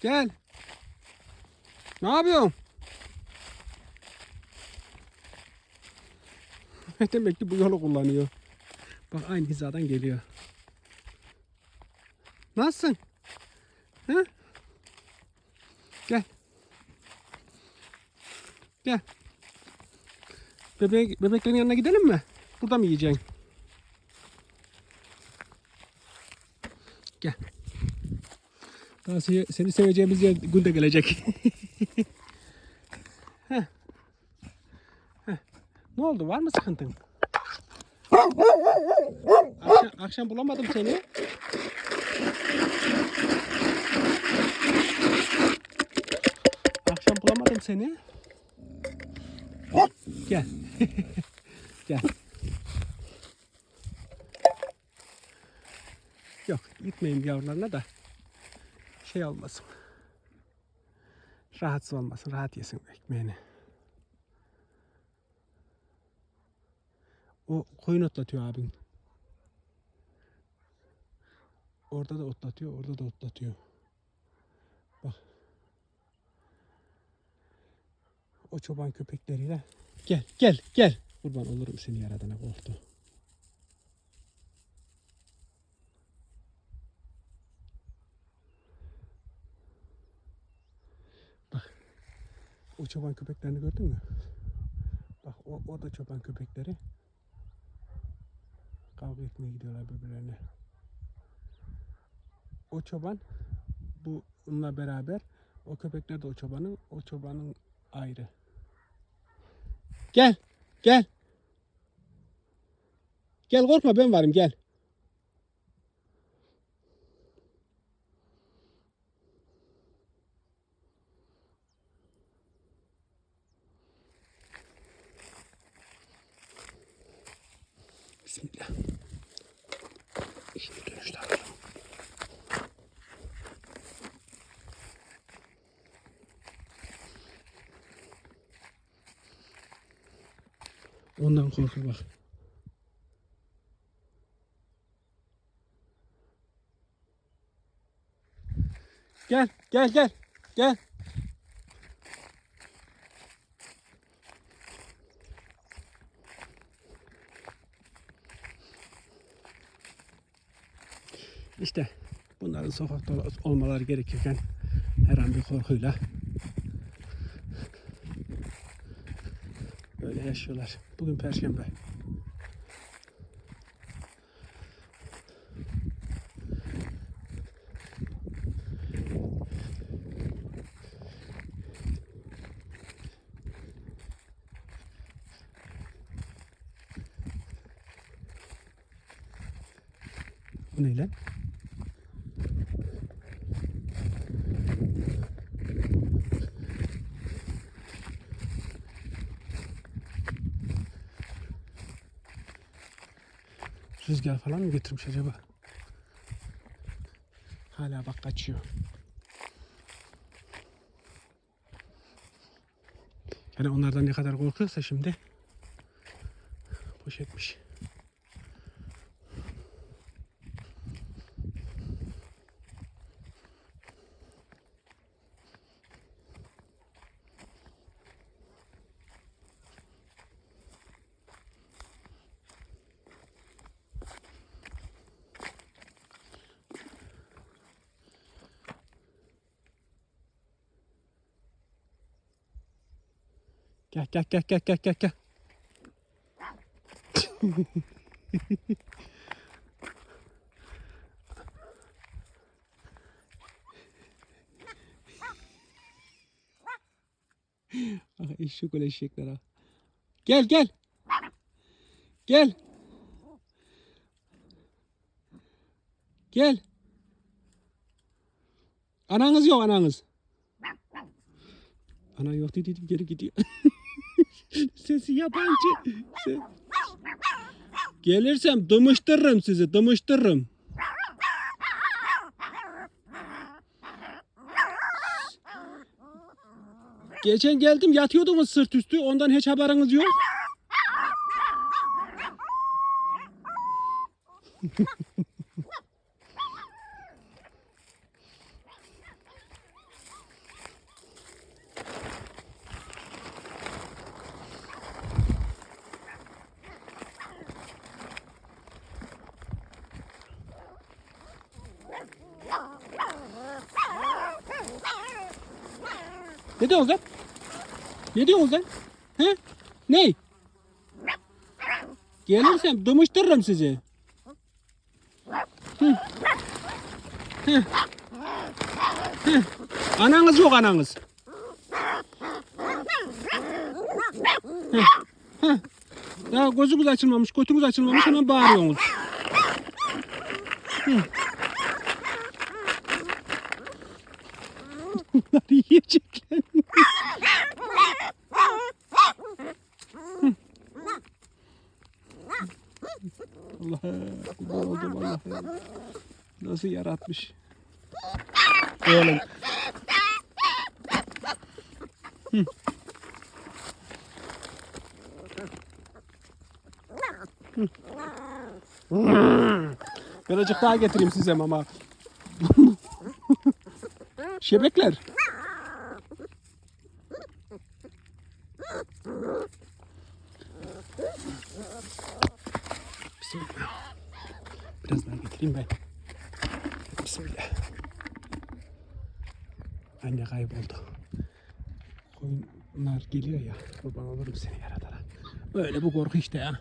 Gel. Ne yapıyorsun? Demek ki bu yolu kullanıyor. Bak aynı hizadan geliyor. Nasılsın? Hı? Gel. Gel. Bebek, bebeklerin yanına gidelim mi? Burada mı yiyeceksin? Gel. Daha seni, seveceğimiz yer gün de gelecek. Heh. Heh. Ne oldu? Var mı sıkıntın? Akşam, akşam bulamadım seni. Akşam bulamadım seni. Gel. Gel. Yok gitmeyeyim yavrularına da şey olmasın. Rahatsız olmasın. Rahat yesin ekmeğini. O koyun otlatıyor abin. Orada da otlatıyor, orada da otlatıyor. Bak. O çoban köpekleriyle gel, gel, gel. Kurban olurum seni yaradana korktu. O çoban köpeklerini gördün mü? Bak o, o da çoban köpekleri. Kavga etmeye gidiyorlar birbirlerine. O çoban bununla beraber o köpekler de o çobanın o çobanın ayrı. Gel. Gel. Gel korkma ben varım gel. Bismillah. Şimdi dönüşler. Ondan korkuyor bak. Gel, gel, gel. Gel. İşte bunların sokakta olmaları gerekirken her an bir korkuyla böyle yaşıyorlar. Bugün Perşembe. Bu ne lan? Rüzgar falan mı getirmiş acaba? Hala bak kaçıyor. Yani onlardan ne kadar korkuyorsa şimdi poşetmiş. Gel gel gel gel gel gel gel. ah eşek ol eşekler ha. Gel gel. Gel. Gel. Ananız yok ananız. Ana yok dedim geri gidiyor. Sesi yabancı. Se- Gelirsem dımıştırırım sizi dımıştırırım. Geçen geldim yatıyordunuz sırt üstü ondan hiç haberiniz yok. Ne diyorsun sen? Ne diyorsun sen? He? Ne? Gelirsem dımıştırırım sizi. Hı. Hı. Hı. Ananız yok ananız. Hı. Hı. Daha gözünüz açılmamış, götünüz açılmamış hemen bağırıyorsunuz. Hı. Bunlar yiyecekler. Allah kurban oldum Allah. Nasıl yaratmış. Oğlum. Hı. Hı. Birazcık daha getireyim size mama. Şebekler. Bismillah. Getireyim ben. Bismillah. Anne kayboldu. Koyunlar geliyor ya. Kurban olurum seni yaratana. Böyle bu korku işte ya.